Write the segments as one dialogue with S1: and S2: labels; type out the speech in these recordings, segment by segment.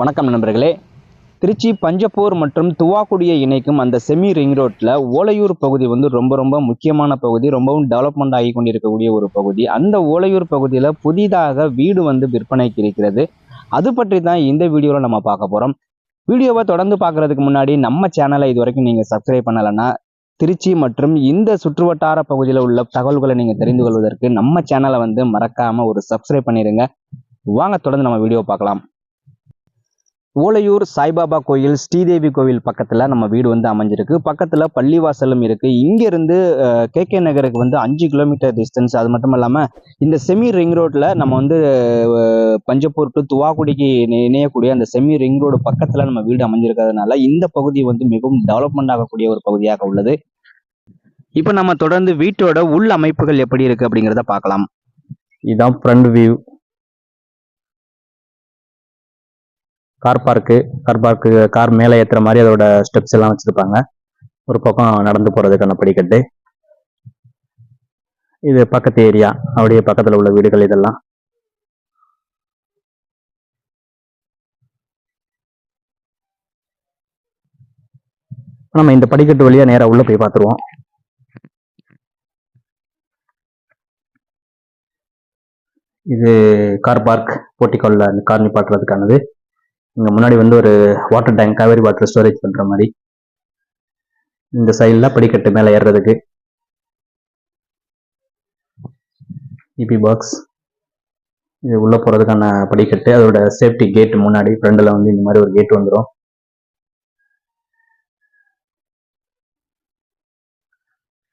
S1: வணக்கம் நண்பர்களே. திருச்சி பஞ்சப்பூர் மற்றும் துவாக்குடியை இணைக்கும் அந்த செமி ரிங் ரோட்டில் ஓலையூர் பகுதி வந்து ரொம்ப ரொம்ப முக்கியமான பகுதி ரொம்பவும் டெவலப்மெண்ட் ஆகி கொண்டிருக்கக்கூடிய ஒரு பகுதி. அந்த ஓலையூர் பகுதியில் புதிதாக வீடு வந்து விற்பனைக்கு இருக்கிறது. அது பற்றி தான் இந்த வீடியோவில் நம்ம பார்க்க போகிறோம் வீடியோவை தொடர்ந்து பார்க்குறதுக்கு முன்னாடி நம்ம சேனலை இது வரைக்கும் நீங்கள் சப்ஸ்கிரைப் பண்ணலைன்னா திருச்சி மற்றும் இந்த சுற்றுவட்டார பகுதியில் உள்ள தகவல்களை நீங்கள் தெரிந்து கொள்வதற்கு நம்ம சேனலை வந்து மறக்காமல் ஒரு சப்ஸ்கிரைப் பண்ணிடுங்க வாங்க தொடர்ந்து நம்ம வீடியோ பார்க்கலாம். ஓலையூர் சாய்பாபா கோயில் ஸ்ரீதேவி கோவில் பக்கத்தில் நம்ம வீடு வந்து அமைஞ்சிருக்கு. பக்கத்தில் பள்ளிவாசலும் இருக்குது இங்கேருந்து கே கே நகருக்கு வந்து அஞ்சு கிலோமீட்டர் டிஸ்டன்ஸ் அது மட்டும் இல்லாமல் இந்த செமி ரிங் ரோட்டில் நம்ம வந்து பஞ்சப்பூர் டு துவாக்குடிக்கு இணையக்கூடிய அந்த செமி ரிங் ரோடு பக்கத்தில் நம்ம வீடு அமைஞ்சிருக்கிறதுனால இந்த பகுதி வந்து மிகவும் டெவலப்மெண்ட் ஆகக்கூடிய ஒரு பகுதியாக உள்ளது. இப்போ நம்ம தொடர்ந்து வீட்டோட உள் அமைப்புகள் எப்படி இருக்குது அப்படிங்கிறத பார்க்கலாம். இதுதான் front view car park car park car மேலே ஏற்றுற மாதிரி அதோட ஸ்டெப்ஸ் எல்லாம் வச்சுருப்பாங்க. ஒரு பக்கம் நடந்து போகிறதுக்கான படிக்கட்டு. இது பக்கத்து ஏரியா அப்படியே பக்கத்தில் உள்ள வீடுகள் இதெல்லாம். நம்ம இந்த படிக்கட்டு வழியா நேராக உள்ளே போய் பார்த்துருவோம் இது கார் பார்க் போட்டிக்கோல்ல கார் நிப்பாட்டுறதுக்கானது. இங்கே முன்னாடி வந்து ஒரு water tank Kaveri water storage பண்ணுற மாதிரி. இந்த சைடில் படிக்கட்டு மேலே ஏறுறதுக்கு இபி பாக்ஸ் இது உள்ளே போகிறதுக்கான படிக்கட்டு. அதோட சேஃப்டி கேட் முன்னாடி ஃப்ரண்டில் வந்து இந்த மாதிரி ஒரு கேட் வந்துடும்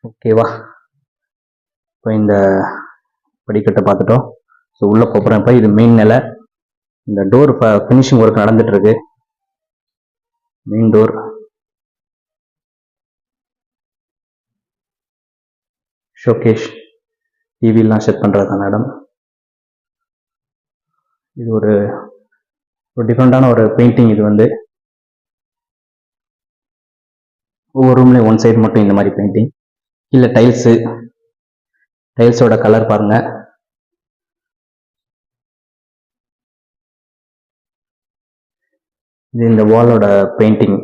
S1: ஓகேவா இப்போ இந்த படிக்கட்டை பார்த்துட்டோம். ஸோ உள்ளே போகிறப்ப இது மெயின் நிலை. இந்த டோர் ஃபினிஷிங் ஒர்க் நடந்துட்டு இருக்கு மெயின் டோர் ஷோகேஷ் டிவிலாம் செட் பண்ணுறதான மேடம் இது ஒரு ஒரு டிஃப்ரெண்ட்டான ஒரு பெயிண்டிங் இது வந்து. ஒவ்வொரு ரூம்லேயும் ஒன் சைடு மட்டும் இந்த மாதிரி பெயிண்டிங் இல்லை டைல்ஸு டைல்ஸோட கலர் பாருங்க. இது இந்த வாலோட பெயிண்டிங்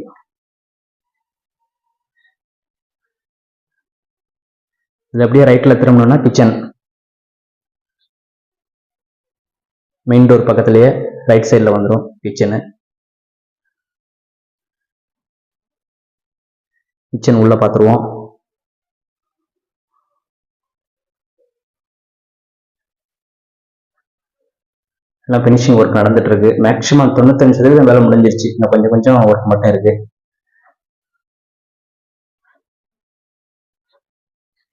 S1: இது அப்படியே ரைட்ல திரும்பணும்னா கிச்சன் மெயின் டோர் பக்கத்துலயே ரைட் சைடில் வந்துடும் கிச்சனு கிச்சன் உள்ள பார்த்துருவோம் எல்லாம் ஃபினிஷிங் ஒர்க் நடந்துட்டு இருக்கு மேக்ஸிமம் தொண்ணூத்தஞ்சு சதவீதம் வேலை முடிஞ்சிருச்சு. இன்னும் கொஞ்சம் கொஞ்சம் ஒர்க் மட்டும் இருக்கு.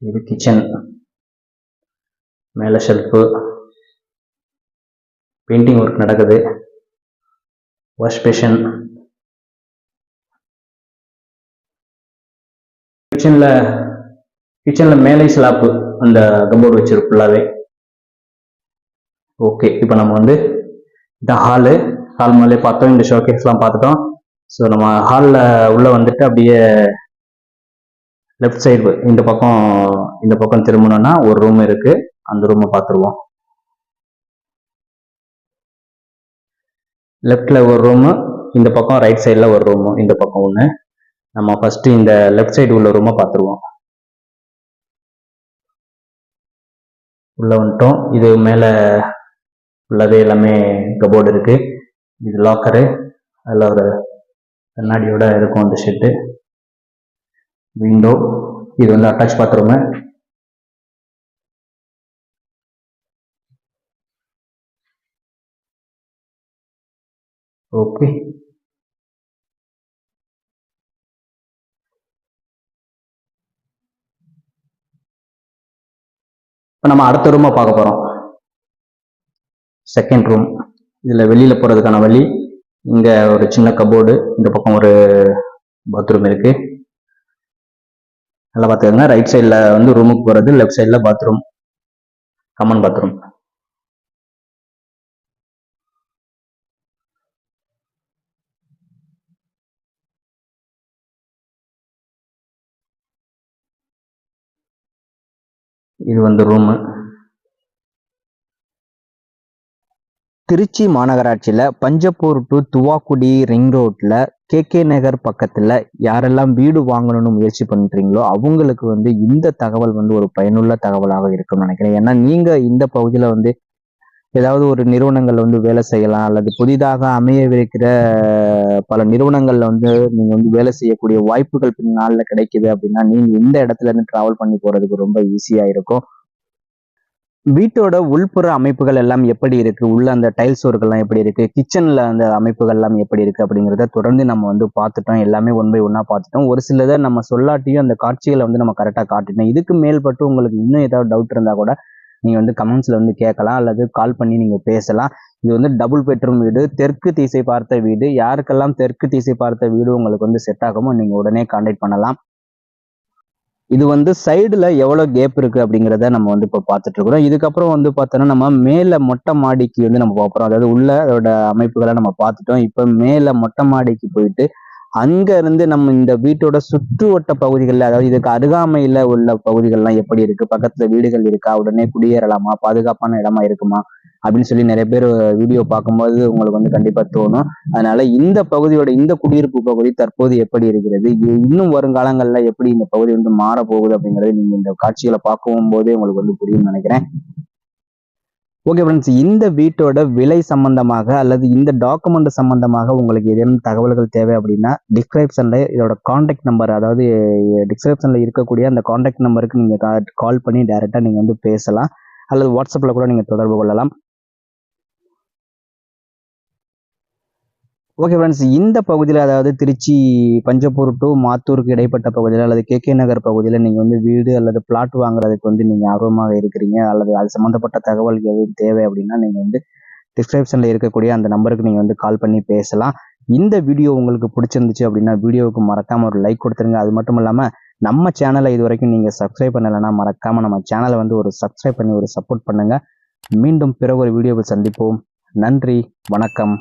S1: இது கிச்சன் மேலே ஷெல்ஃபு பெயிண்டிங் ஒர்க் நடக்குது. வாஷ் பேஷன் கிச்சனில் கிச்சனில் மேலே ஸ்லாப்பு அந்த கம்போர்டு வச்சிருக்கு ஃபுல்லாகவே ஓகே இப்போ நம்ம வந்து இந்த ஹாலு ஹால் மேலே பார்த்தோம். இந்த ஷோகேஸ்லாம் பார்த்துட்டோம். ஸோ நம்ம ஹாலில் உள்ளே வந்துட்டு அப்படியே லெஃப்ட் சைடு இந்த பக்கம் இந்த பக்கம் திரும்பணும்னா ஒரு ரூம் இருக்கு. அந்த ரூமை பார்த்துருவோம். லெஃப்டில் ஒரு ரூமு இந்த பக்கம் ரைட் சைடில் ஒரு ரூமு இந்த பக்கம் ஒன்று நம்ம ஃபஸ்ட்டு இந்த லெஃப்ட் சைடு உள்ள ரூமை பார்த்துருவோம். உள்ளே வந்துட்டோம். இது மேலே ஃபுல்லாகவே எல்லாமே கபோர்டு இருக்கு. இது லாக்கரு அதில் ஒரு கண்ணாடியோட இருக்கும் அந்த ஷெட்டு விண்டோ இது வந்து அட்டாச் பாத்ரூமு ஓகே இப்போ நம்ம அடுத்த ரூமை பார்க்க போகிறோம் செகண்ட் ரூம் இதில் வெளியில் போகிறதுக்கான வழி இங்கே ஒரு சின்ன கபோர்டு இந்த பக்கம் ஒரு பாத்ரூம் இருக்கு. நல்லா பார்த்துக்கோங்க ரைட் சைடில் வந்து ரூமுக்கு போகிறது லெஃப்ட் சைடில் பாத்ரூம் கமன் பாத்ரூம் இது வந்து ரூமு திருச்சி மாநகராட்சியில் பஞ்சப்பூர் டு துவாக்குடி ரிங் ரோட்டில் கேகே நகர் பக்கத்தில் யாரெல்லாம் வீடு வாங்கணும்னு முயற்சி பண்ணுறீங்களோ அவங்களுக்கு வந்து இந்த தகவல் வந்து ஒரு பயனுள்ள தகவலாக இருக்கும்னு நினைக்கிறேன். ஏன்னா நீங்கள் இந்த பகுதியில் வந்து ஏதாவது ஒரு நிறுவனங்கள் வந்து வேலை செய்யலாம் அல்லது புதிதாக அமையவிருக்கிற பல நிறுவனங்களில் வந்து நீங்கள் வந்து வேலை செய்யக்கூடிய வாய்ப்புகள் பின்னால கிடைக்குது அப்படின்னா நீங்கள் இந்த இடத்துல இருந்து ட்ராவல் பண்ணி போகிறதுக்கு ரொம்ப ஈஸியாக இருக்கும். வீட்டோட உள்புற அமைப்புகள் எல்லாம் எப்படி இருக்கு? உள்ள அந்த டைல்ஸ் ஒர்க்கெல்லாம் எப்படி இருக்கு? கிச்சன்ல அந்த அமைப்புகள் எல்லாம் எப்படி இருக்கு? அப்படிங்கிறத தொடர்ந்து நம்ம வந்து பார்த்துட்டோம். எல்லாமே ஒன் பை ஒன்னா பார்த்துட்டோம். ஒரு சிலதை நம்ம சொல்லாட்டியும் அந்த காட்சிகளை வந்து நம்ம கரெக்டாக காட்டிட்டோம். இதுக்கு மேல்பட்டு உங்களுக்கு இன்னும் ஏதாவது டவுட் இருந்தா கூட நீங்க வந்து கமெண்ட்ஸ்ல வந்து கேட்கலாம். அல்லது கால் பண்ணி நீங்க பேசலாம். இது வந்து டபுள் பெட்ரூம் வீடு தெற்கு திசை பார்த்த வீடு. யாருக்கெல்லாம் தெற்கு திசை பார்த்த வீடு உங்களுக்கு வந்து செட் ஆகுமோ நீங்க உடனே கான்டாக்ட் பண்ணலாம். இது வந்து சைடுல எவ்வளவு கேப் இருக்கு அப்படிங்கிறத நம்ம வந்து இப்போ பார்த்துட்ருக்குறோம் இதுக்கப்புறம் வந்து பார்த்தோன்னா நம்ம மேல மொட்டை மாடிக்கு வந்து நம்ம பார்க்குறோம் அதாவது உள்ள அதோட அமைப்புகளை நம்ம பார்த்துட்டோம். இப்போ மேல மொட்டை மாடிக்கு போயிட்டு அங்க இருந்து நம்ம இந்த வீட்டோட சுற்றுவட்ட பகுதிகளில் அதாவது இதுக்கு அருகாமையில உள்ள பகுதிகள்லாம் எப்படி இருக்கு? பக்கத்துல வீடுகள் இருக்கா? உடனே குடியேறலாமா? பாதுகாப்பான இடமா இருக்குமா? அப்படின்னு சொல்லி நிறைய பேர் வீடியோ பார்க்கும்போது உங்களுக்கு வந்து கண்டிப்பா தோணும். அதனால இந்த பகுதியோட இந்த குடியிருப்பு பகுதி தற்போது எப்படி இருக்கிறது? இன்னும் வருங்காலங்கள்ல எப்படி இந்த பகுதி வந்து மாற போகுது அப்படிங்கறது நீங்க இந்த காட்சிகளை பார்க்கும் போதே உங்களுக்கு வந்து புரியும்னு நினைக்கிறேன். ஓகே ஃப்ரெண்ட்ஸ் இந்த வீட்டோட விலை சம்பந்தமாக அல்லது இந்த டாக்குமெண்ட் சம்பந்தமாக உங்களுக்கு ஏதேனும் தகவல்கள் தேவை அப்படின்னா டிஸ்கிரிப்ஷன்ல இதோட காண்டாக்ட் நம்பர் அதாவது டிஸ்கிரிப்ஷன்ல இருக்கக்கூடிய அந்த காண்டாக்ட் நம்பருக்கு நீங்க கால் பண்ணி டைரக்டா நீங்க வந்து பேசலாம். அல்லது வாட்ஸ்அப்ல கூட நீங்க தொடர்பு கொள்ளலாம். ஓகே ஃப்ரெண்ட்ஸ் இந்த பகுதியில் அதாவது திருச்சி பஞ்சப்பூர் டு மாத்தூருக்கு இடைப்பட்ட பகுதியில் அல்லது கே கே நகர் பகுதியில் நீங்கள் வந்து வீடு அல்லது பிளாட் வாங்குறதுக்கு வந்து நீங்கள் ஆர்வமாக இருக்கிறீங்க அல்லது அது சம்மந்தப்பட்ட தகவல் எதுவும் தேவை அப்படின்னா நீங்கள் வந்து டிஸ்கிரிப்ஷனில் இருக்கக்கூடிய அந்த நம்பருக்கு நீங்கள் வந்து கால் பண்ணி பேசலாம். இந்த வீடியோ உங்களுக்கு பிடிச்சிருந்துச்சு அப்படின்னா வீடியோவுக்கு மறக்காமல் ஒரு லைக் கொடுத்துருங்க. அது மட்டும் இல்லாமல் நம்ம சேனலை இது வரைக்கும் நீங்கள் சப்ஸ்கிரைப் பண்ணலைன்னா மறக்காமல் நம்ம சேனலை வந்து ஒரு சப்ஸ்கிரைப் பண்ணி ஒரு சப்போர்ட் பண்ணுங்கள் மீண்டும் பிறகு ஒரு வீடியோவை சந்திப்போம். நன்றி வணக்கம்.